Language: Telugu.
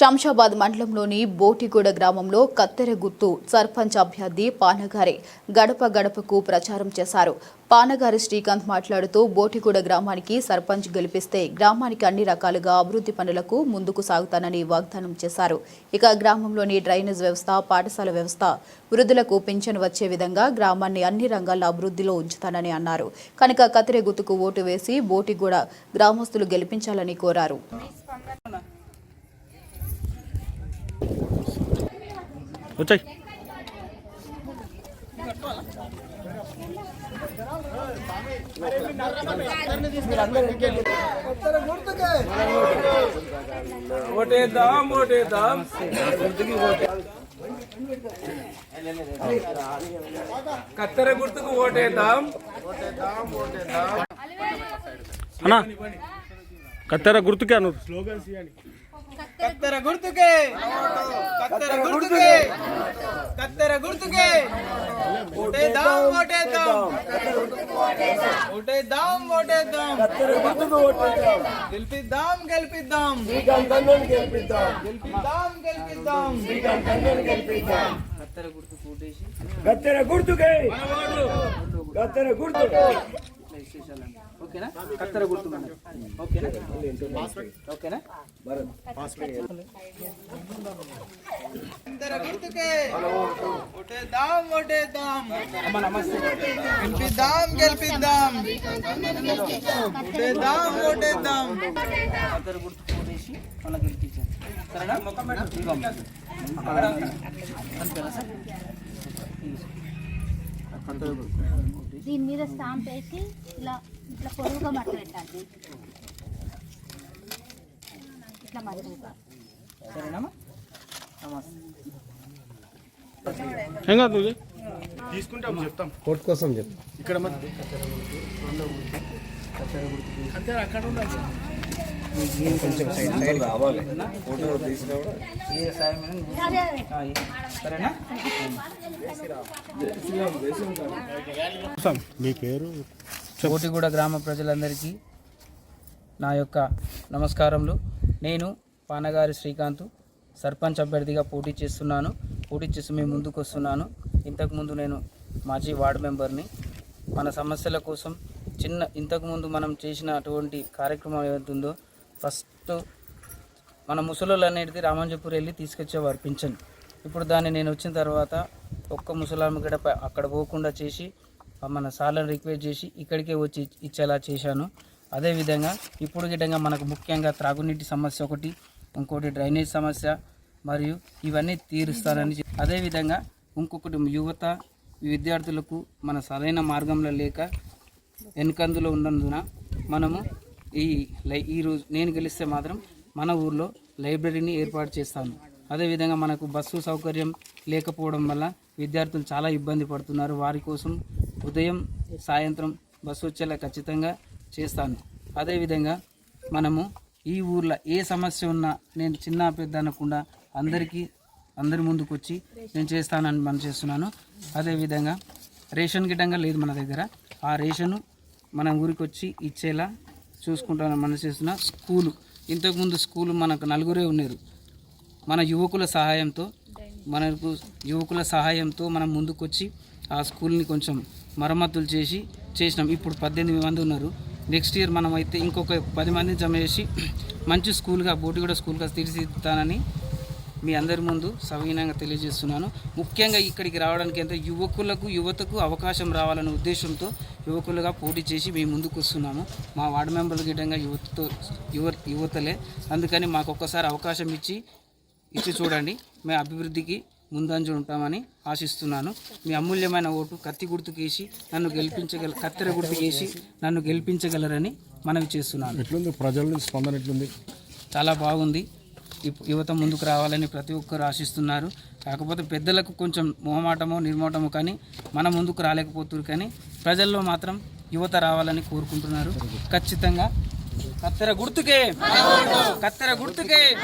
శంషాబాద్ మండలంలోని బోటిగూడ గ్రామంలో కత్తెర గుర్తు సర్పంచ్ అభ్యర్థి పానగారి గడప గడపకు ప్రచారం చేశారు. పానగారి శ్రీకాంత్ మాట్లాడుతూ బోటిగూడ గ్రామానికి సర్పంచ్ గెలిపిస్తే గ్రామానికి అన్ని రకాలుగా అభివృద్ధి పనులకు ముందుకు సాగుతానని వాగ్దానం చేశారు. ఇక గ్రామంలోని డ్రైనేజ్ వ్యవస్థ పాఠశాల వ్యవస్థ వృద్ధులకు పింఛను వచ్చే విధంగా గ్రామాన్ని అన్ని రంగాల అభివృద్ధిలో ఉంచుతానని అన్నారు. కనుక కత్తెర గుర్తుకు ఓటు వేసి బోటిగూడ గ్రామస్తులు గెలిపించాలని కోరారు. వచ్చాయి. ఓటేద్దాం ఓటేద్దాం కత్తెర గుర్తుకు ఓటేద్దాం. అన్నా కత్తెర గుర్తుకే అను కత్తెర గుర్తుకే కత్తెర గుర్తుకే కత్తెర గుర్తుకే ఓటేద్దాం ఓటేద్దాం ఓటేద్దాం ఓటేద్దాం గెలిపిద్దాం గెలిపిద్దాం గెలిపిద్దాం గెలిపిద్దాం గత్తెర గుర్తుకే గత్తెర గుర్తు ఓకేనా కత్తెర గుర్తు ఓకేనా ఓకేనా? కత్తెర గుర్తుకే ఓకేనా? ఓకేనా? గెలిపిద్దాం గెలిపిద్దాం ఓటేద్దాం ఓటేద్దాం కత్తెర గుర్తు ఓటేసి మళ్ళీ గెలిపించాం సరేనా? అంతేనా సార్? గుర్తు దీని మీద స్టాంప్ వేసి ఇలా ఇట్లా పొడవుగా మట్ట పెట్టాలి. ఇట్లా మరుగుగా సరేనమ్మా? నమస్తే. ఏం కాదు నువ్వు కోర్టు కొంచెం సైడ్ సైడ్ కావాలి ఫోటో నువ్వు- ఏ. సరేనా మీ పేరు కోటిగూడ గ్రామ ప్రజలందరికీ నా యొక్క నమస్కారములు. నేను పానగారి శ్రీకాంత్ సర్పంచ్ అభ్యర్థిగా పోటీ చేస్తున్నాను. పోటీ చేసి మేము ముందుకు వస్తున్నాను. ఇంతకుముందు నేను మాజీ వార్డు మెంబర్ని. మన సమస్యల కోసం చిన్న ఇంతకుముందు మనం చేసిన అటువంటి కార్యక్రమం ఏదైతుందో ఫస్ట్ మన ముసలోళ్ళు అనేది రామంజపూర్ వెళ్ళి తీసుకొచ్చేవారు పింఛన్. ఇప్పుడు దాన్ని నేను వచ్చిన తర్వాత ఒక్క ముసలామె గడప అక్కడ పోకుండా చేసి మన సార్లను రిక్వెస్ట్ చేసి ఇక్కడికే వచ్చి ఇచ్చేలా చేశాను. అదేవిధంగా ఇప్పుడు గిడ్డంగా మనకు ముఖ్యంగా త్రాగునీటి సమస్య ఒకటి ఇంకోటి డ్రైనేజ్ సమస్య మరియు ఇవన్నీ తీరుస్తానని అదేవిధంగా ఇంకొకటి యువత విద్యార్థులకు మన సరైన మార్గంలో లేక వెనుకందులో ఉన్నందున మనము ఈ లై ఈరోజు నేను గెలిస్తే మాత్రం మన ఊర్లో లైబ్రరీని ఏర్పాటు చేస్తాను. అదేవిధంగా మనకు బస్సు సౌకర్యం లేకపోవడం వల్ల విద్యార్థులు చాలా ఇబ్బంది పడుతున్నారు. వారి కోసం ఉదయం సాయంత్రం బస్సు వచ్చేలా ఖచ్చితంగా చేస్తాను. అదేవిధంగా మనము ఈ ఊర్లో ఏ సమస్య ఉన్నా నేను చిన్న పెద్ద అనకుండా అందరికీ అందరి ముందుకు వచ్చి నేను చేస్తానని మనం చేస్తున్నాను అదేవిధంగా రేషన్ గిట్టంగా లేదు మన దగ్గర. ఆ రేషను మన ఊరికి వచ్చి ఇచ్చేలా చూసుకుంటాను మనం చేసిన స్కూలు. ఇంతకుముందు స్కూలు మనకు నలుగురే ఉన్నారు. మన యువకుల సహాయంతో మనకు యువకుల సహాయంతో మనం ముందుకొచ్చి ఆ స్కూల్ని కొంచెం మరమ్మతులు చేసి చేసినాం. ఇప్పుడు పద్దెనిమిది మంది ఉన్నారు. నెక్స్ట్ ఇయర్ మనం అయితే ఇంకొక పది మందిని జమ చేసి మంచి స్కూల్గా బోటిగూడ స్కూల్గా తీర్చిదిద్దుతానని మీ అందరి ముందు సవినయంగా తెలియజేస్తున్నాను. ముఖ్యంగా ఇక్కడికి రావడానికి ఎంత యువకులకు యువతకు అవకాశం రావాలనే ఉద్దేశంతో యువకులుగా పోటీ చేసి మేము ముందుకు వస్తున్నాము. మా వార్డు మెంబర్ల గిట్టంగా యువతతో యువ యువతలే. అందుకని మాకు ఒక్కసారి అవకాశం ఇచ్చి ఇచ్చి చూడండి. మేము అభివృద్ధికి ముందంజు ఉంటామని ఆశిస్తున్నాను. మీ అమూల్యమైన ఓటు కత్తి గుర్తుకేసి నన్ను గెలిపించగల కత్తెర గుర్తుకేసి నన్ను గెలిపించగలరని మనవి చేస్తున్నాను. ఎట్లుంది? ప్రజల నుంచి స్పందన ఎట్లుంది? చాలా బాగుంది. యువత ముందుకు రావాలని ప్రతి ఒక్కరు ఆశిస్తున్నారు. కాకపోతే పెద్దలకు కొంచెం మొహమాటమో నిర్మోటమో కానీ మన ముందుకు రాలేకపోతున్నారు కానీ ప్రజల్లో మాత్రం యువత రావాలని కోరుకుంటున్నారు. ఖచ్చితంగా. కత్తెర గుర్తుకే. కత్తెర గుర్తుకే.